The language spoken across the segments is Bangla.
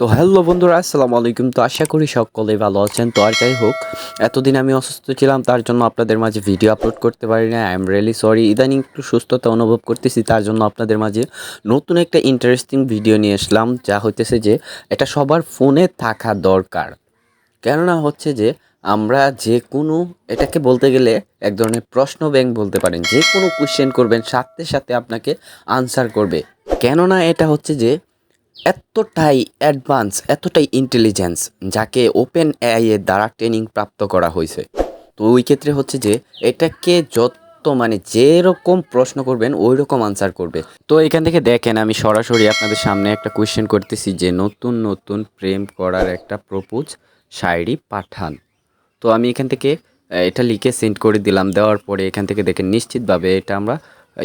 তো হ্যালো বন্ধুরা, আসসালামু আলাইকুম। তো আশা করি সকলেই ভালো আছেন। তো আর যাই হোক, এতদিন আমি অসুস্থ ছিলাম, তার জন্য আপনাদের মাঝে ভিডিও আপলোড করতে পারি না আই এম রিয়েলি সরি ইদানিং একটু সুস্থতা অনুভব করতেছি, তার জন্য আপনাদের মাঝে নতুন একটা ইন্টারেস্টিং ভিডিও নিয়ে আসলাম, যা হইতেছে যে, এটা সবার ফোনে থাকা দরকার। কেননা হচ্ছে যে, আমরা যে কোনো, এটাকে বলতে গেলে এক ধরনের প্রশ্ন ব্যাংক বলতে পারেন। যে কোনো কোয়েশ্চেন করবেন, সাথে সাথে আপনাকে আনসার করবে। কেননা এটা হচ্ছে যে এতটাই অ্যাডভান্স, এতটাই ইন্টেলিজেন্স যাকে ওপেন এআই এর দ্বারা ট্রেনিং প্রাপ্ত করা হয়েছে। তো ওই ক্ষেত্রে হচ্ছে যে, এটাকে যত মানে যেরকম প্রশ্ন করবেন ওই রকম আনসার করবে। তো এখান থেকে দেখেন, আমি সরাসরি আপনাদের সামনে একটা কোয়েশ্চেন করতেছি যে, নতুন নতুন প্রেম করার একটা প্রপোজ শায়রি পাঠান। তো আমি এখান থেকে এটা লিখে সেন্ড করে দিলাম। দেওয়ার পরে এখান থেকে দেখেন, নিশ্চিতভাবে এটা আমরা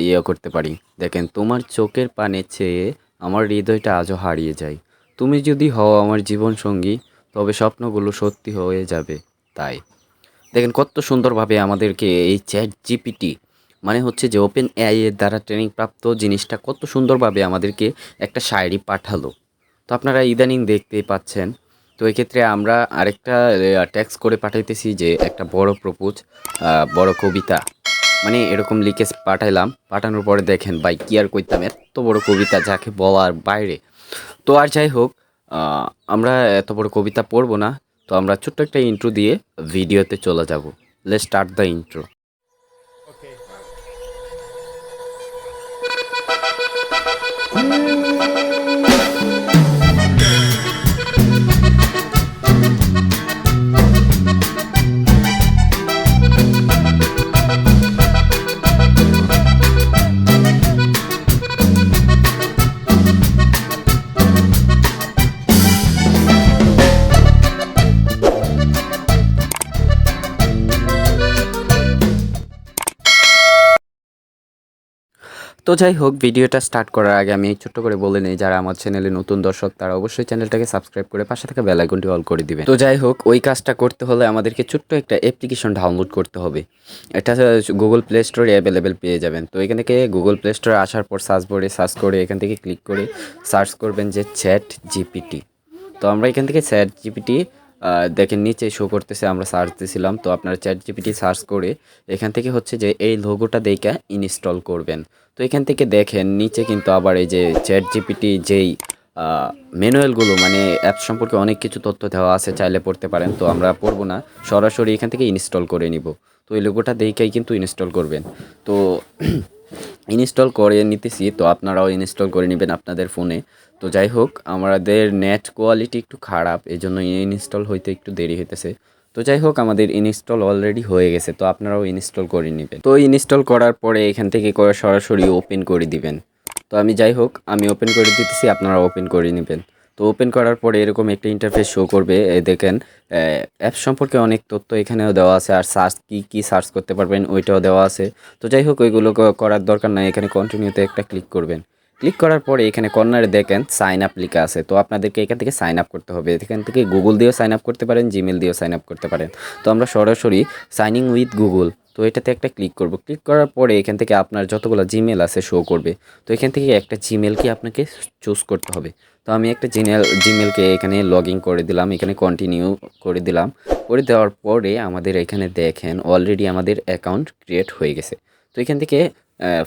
ইয়ে করতে পারি। দেখেন, তোমার চোখের পানে চেয়ে আমার হৃদয়টা আজও হারিয়ে যায়। তুমি যদি হও আমার জীবন সঙ্গী তবে স্বপ্নগুলো সত্যি হয়ে যাবে, তাই। দেখেন কত সুন্দরভাবে আমাদেরকে এই চ্যাট জিপিটি মানে হচ্ছে যে ওপেন এআই এর দ্বারা ট্রেনিং প্রাপ্ত জিনিসটা কত সুন্দরভাবে আমাদেরকে একটা শায়রি পাঠালো। তো আপনারা ইদানিং দেখতেই পাচ্ছেন। তো এক্ষেত্রে আমরা আরেকটা ট্যাক্স করে পাঠাইতেছি যে একটা বড় প্রপোজ বড় কবিতা। মানে এরকম লিকেজ পাঠাইলাম, পাঠানোর পরে দেখেন ভাই কি আর করতাম এত বড় কবিতা যাকে বলার বাইরে। তো আর যাই হোক আমরা এত বড় কবিতা পড়ব না, তো আমরা ছোট্ট একটা ইন্ট্রো দিয়ে ভিডিওতে চলে যাব। লেট স্টার্ট দ্য ইন্ট্রো তো যাই হোক, ভিডিওটা স্টার্ট করার আগে আমি ছোট্ট করে বলে নিই, যারা আমার চ্যানেলে নতুন দর্শক, তারা অবশ্যই চ্যানেলটাকে সাবস্ক্রাইব করে পাশে থাকা বেল আইকনটি অল করে দিবেন তো যাই হোক, ওই কাজটা করতে হলে আমাদেরকে ছোট্ট একটা অ্যাপ্লিকেশন ডাউনলোড করতে হবে। এটা গুগল প্লে স্টোরে অ্যাভেলেবেল পেয়ে যাবেন। তো এখান থেকে গুগল প্লে স্টোরে আসার পর সার্চ বোর্ডে সার্চ করে এখান থেকে ক্লিক করে সার্চ করবেন যে চ্যাট জিপিটি তো আমরা এখান থেকে চ্যাট জিপিটি দেখেন, নিচে শো করতেছে, আমরা সার্চ দিয়েছিলাম তো আপনারা চ্যাট জিপিটি সার্চ করে এখান থেকে হচ্ছে যে এই লোগোটা দেখে ইনস্টল করবেন। তো এখান থেকে দেখেন, নিচে কিন্তু আবার এই যে চ্যাট জিপিটি যেই ম্যানুয়ালগুলো মানে অ্যাপ সম্পর্কে অনেক কিছু তথ্য দেওয়া আছে, চাইলে পড়তে পারেন। তো আমরা পড়ব না, সরাসরি এখান থেকে ইনস্টল করে নিব। তো এই লোগোটা দেখেই কিন্তু ইনস্টল করবেন। তো ইনস্টল করে নিতেছি, তো আপনারাও ইনস্টল করে নেবেন আপনাদের ফোনে তো যাই হোক, আমাদের নেট কোয়ালিটি একটু খারাপ এই জন্য ইনস্টল হইতে একটু দেরি হইতেছে। তো যাই হোক, আমাদের ইনস্টল অলরেডি হয়ে গেছে, তো আপনারাও ইনস্টল করে নেবেন। তো ইনস্টল করার পরে এখান থেকে করে সরাসরি ওপেন করে দিবেন। তো আমি যাই হোক, আমি ওপেন করে দিতেছি, আপনারা ওপেন করে নেবেন। তো ওপেন করার পরে এরকম একটা ইন্টারফেস শো করবে দেখেন অ্যাপ সম্পর্কে অনেক তথ্য এখানেও দেওয়া আছে, আর সার্চ কি কি সার্চ করতে পারবেন, ওইটাও দেওয়া আছে। তো যাই হোক, ওইগুলো করার দরকার নাই, এখানে কন্টিনিউতে একটা ক্লিক করবেন। ক্লিক করার পরে এখানে কর্নারে দেখেন সাইন আপ লেখা আছে। তো আপনাদেরকে এখান থেকে সাইন আপ করতে হবে। এখান থেকে গুগল দিয়েও সাইন আপ করতে পারেন জিমেল দিয়েও সাইন আপ করতে পারেন। তো আমরা সরাসরি সাইনিং উইথ গুগল তো এটাতে একটা ক্লিক করব। ক্লিক করার পরে এখান থেকে আপনার যতগুলো জিমেল আছে শো করবে। তো এখান থেকে একটা জিমেলকে আপনাকে চুজ করতে হবে। তো আমি একটা জিমেল জিমেলকে এখানে লগ ইন করে দিলাম, এখানে কন্টিনিউ করে দিলাম। করে দেওয়ার পরে আমাদের এখানে দেখেন অলরেডি আমাদের অ্যাকাউন্ট ক্রিয়েট হয়ে গেছে। তো এখান থেকে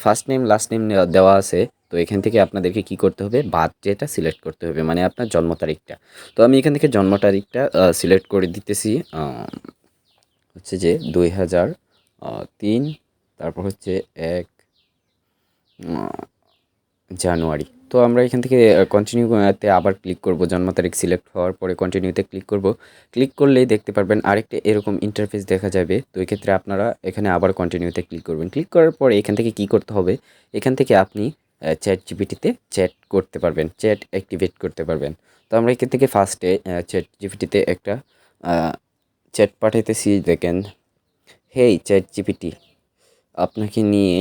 ফার্স্ট নেম লাস্ট নেম দেওয়া আছে। তো এখান থেকে আপনাদেরকে কি করতে হবে? বার্থডেটা সিলেক্ট করতে হবে মানে আপনার জন্ম তারিখটা। তো আমি এখান থেকে জন্ম তারিখটা সিলেক্ট করে দিতেছি। হচ্ছে যে দুই হাজার তিন, তারপর হচ্ছে এক জানুয়ারি। তো আমরা এখান থেকে কন্টিনিউতে আবার ক্লিক করব। জন্ম তারিখ সিলেক্ট হওয়ার পরে কন্টিনিউতে ক্লিক করব। ক্লিক করলেই দেখতে পারবেন আরেকটা এরকম ইন্টারফেস দেখা যাবে। তো এক্ষেত্রে আপনারা এখানে আবার কন্টিনিউতে ক্লিক করবেন। ক্লিক করার পরে এখান থেকে কি করতে হবে? এখান থেকে আপনি চ্যাট জিপিটিতে চ্যাট করতে পারবেন। চ্যাট অ্যাক্টিভেট করতে পারবেন। তো আমরা এখান থেকে ফার্স্টে চ্যাট জিপিটিতে একটা চ্যাট পাঠাইতেছি। দেখেন হেই চ্যাট জিপিটি আপনাকে নিয়ে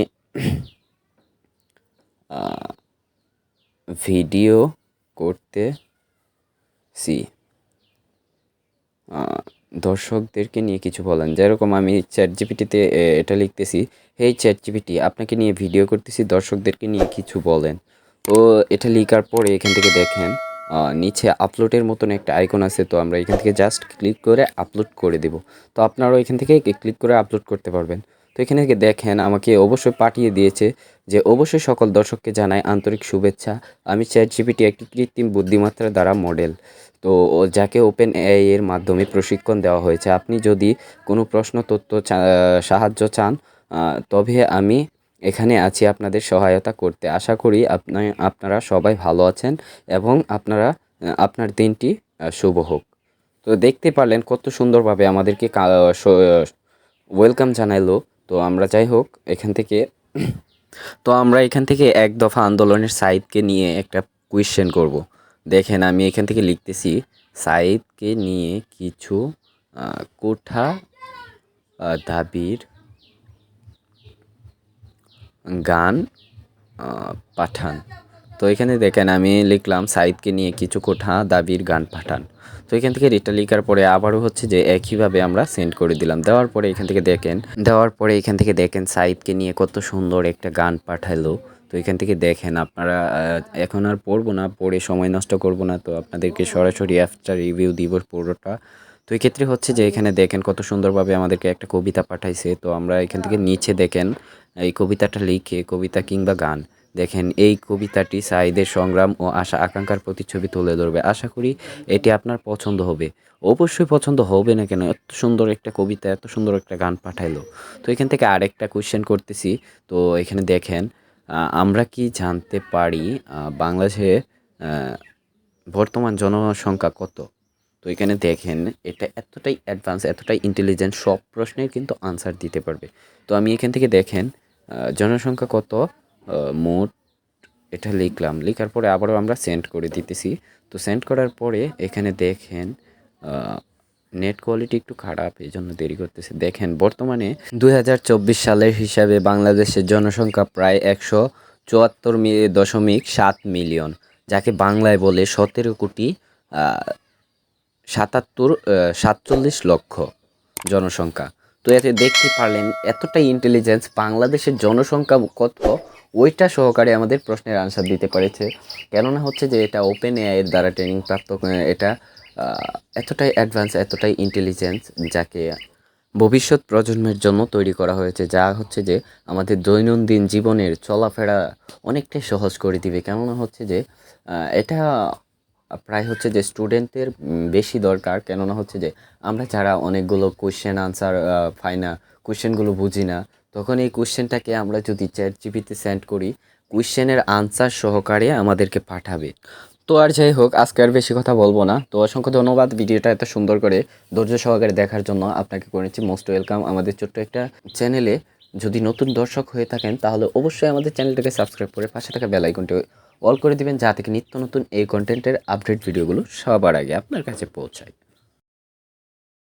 ভিডিও করতেছি। আহ, দর্শকদেরকে নিয়ে কিছু বলেন। যেরকম আমি চ্যাট জিপিটিতে এটা লিখতেছি হেই চ্যাট জিপিটি আপনাকে নিয়ে ভিডিও করতেছি দর্শকদেরকে নিয়ে কিছু বলেন। তো এটা লিখার পরে এখান থেকে দেখেন নিচে আপলোডের মতন একটা আইকন আছে তো আমরা এখান থেকে জাস্ট ক্লিক করে আপলোড করে দেব। তো আপনারাও এখান থেকে ক্লিক করে আপলোড করতে পারবেন। তো এখানে দেখেন, আমাকে অবশ্যই পাঠিয়ে দিয়েছে যে অবশ্যই সকল দর্শককে জানাই আন্তরিক শুভেচ্ছা। আমি চ্যাট জিপিটি একটি কৃত্রিম বুদ্ধিমত্তার দ্বারা মডেল তো যাকে ওপেন এআই এর মাধ্যমে প্রশিক্ষণ দেওয়া হয়েছে, আপনি যদি কোনো প্রশ্ন, তথ্য সাহায্য চান তবে আমি এখানে আছি আপনাদের সহায়তা করতে। আশা করি আপনি, আপনারা সবাই ভালো আছেন এবং আপনারা আপনার দিনটি শুভ হোক। তো দেখতে পারলেন কত সুন্দরভাবে আমাদেরকে ওয়েলকাম জানাইলো। তো আমরা যাই হোক, এখান থেকে। তো আমরা এখান থেকে এক দফা আন্দোলনের সাইদকে নিয়ে একটা কোয়েশ্চেন করব। দেখেন, আমি এখান থেকে লিখতেছি, সাইদকে নিয়ে কিছু কোঠা দাবির গান পাঠান। তো এখানে দেখেন আমি লিখলাম সাইদকে নিয়ে কিছু কোঠা, দাবির, গান পাঠান। তো এখান থেকে এটা লিখার পরে আবারও হচ্ছে যে একইভাবে আমরা সেন্ড করে দিলাম। দেওয়ার পরে এখান থেকে দেখেন, দেওয়ার পরে এখান থেকে দেখেন সাইদকে নিয়ে কত সুন্দর একটা গান পাঠালো। তো এখান থেকে দেখেন আপনারা এখন আর পড়ব না, পড়ে সময় নষ্ট করব না। তো আপনাদেরকে সরাসরি অ্যাপটা রিভিউ দিব পুরোটা। তো এই ক্ষেত্রে হচ্ছে যে এখানে দেখেন কত সুন্দরভাবে আমাদেরকে একটা কবিতা পাঠাইছে। তো আমরা এখান থেকে নিচে দেখেন এই কবিতাটা লিখে, কবিতা কিংবা গান। দেখেন, এই কবিতাটি সাইদের সংগ্রাম ও আশা আকাঙ্ক্ষার প্রতিচ্ছবি তুলে ধরবে। আশা করি এটি আপনার পছন্দ হবে। অবশ্যই পছন্দ হবে না কেন? এত সুন্দর একটা কবিতা, এত সুন্দর একটা গান পাঠাইলো। তো এখান থেকে আরেকটা কোয়েশ্চেন করতেছি। তো এখানে দেখেন আমরা কি জানতে পারি বাংলাদেশে বর্তমান জনসংখ্যা কত? তো এখানে দেখেন, এটা এতটাই অ্যাডভান্স এতটাই ইন্টেলিজেন্ট সব প্রশ্নের কিন্তু আনসার দিতে পারবে। তো আমি এখান থেকে দেখেন জনসংখ্যা কত? মোট এটা লিখলাম। লেখার পরে আবারও আমরা সেন্ড করে দিতেছি। তো সেন্ড করার পরে এখানে দেখেন নেট কোয়ালিটি একটু খারাপ এই জন্য দেরি করতেছে। দেখেন, বর্তমানে দু হাজার চব্বিশ সালের হিসাবে বাংলাদেশের জনসংখ্যা প্রায় একশো চুয়াত্তর দশমিক সাত মিলিয়ন, যাকে বাংলায় বলে সতেরো কোটি সাতাত্তর সাতচল্লিশ লক্ষ জনসংখ্যা। তো এতে দেখতে পারলেন এতটাই ইন্টেলিজেন্স বাংলাদেশের জনসংখ্যা কত ওইটা সহকারে আমাদের প্রশ্নের আনসার দিতে পেরেছে। কেননা হচ্ছে যে এটা ওপেন এআই এর দ্বারা ট্রেনিং প্রাপ্ত এটা এতটাই অ্যাডভান্স এতটাই ইন্টেলিজেন্স যাকে ভবিষ্যৎ প্রজন্মের জন্য তৈরি করা হয়েছে, যা হচ্ছে যে আমাদের দৈনন্দিন জীবনের চলাফেরা অনেকটাই সহজ করে দিবে। কেননা হচ্ছে যে এটা প্রায় হচ্ছে যে স্টুডেন্টদের বেশি দরকার। কেননা হচ্ছে যে আমরা যারা অনেকগুলো কোয়েশ্চেন আনসার পাই না কোশ্চেনগুলো বুঝি না তখন এই কোশ্চেনটাকে আমরা যদি চ্যাট জিপিতে সেন্ড করি, কোশ্চেনের আনসার সহকারে আমাদেরকে পাঠাবে। তো আর যাই হোক, আজকে আর বেশি কথা বলব না। তো অসংখ্য ধন্যবাদ ভিডিওটা এত সুন্দর করে ধৈর্য সহকারে দেখার জন্য। আপনাকে করেছি মোস্ট ওয়েলকাম আমাদের ছোট্ট একটা চ্যানেলে যদি নতুন দর্শক হয়ে থাকেন, তাহলে অবশ্যই আমাদের চ্যানেলটাকে সাবস্ক্রাইব করে পাশে থাকা বেল আইকনটি অল করে দিবেন যা থেকে নিত্য নতুন এই কন্টেন্টের আপডেট ভিডিওগুলো সবার আগে আপনার কাছে পৌঁছায়।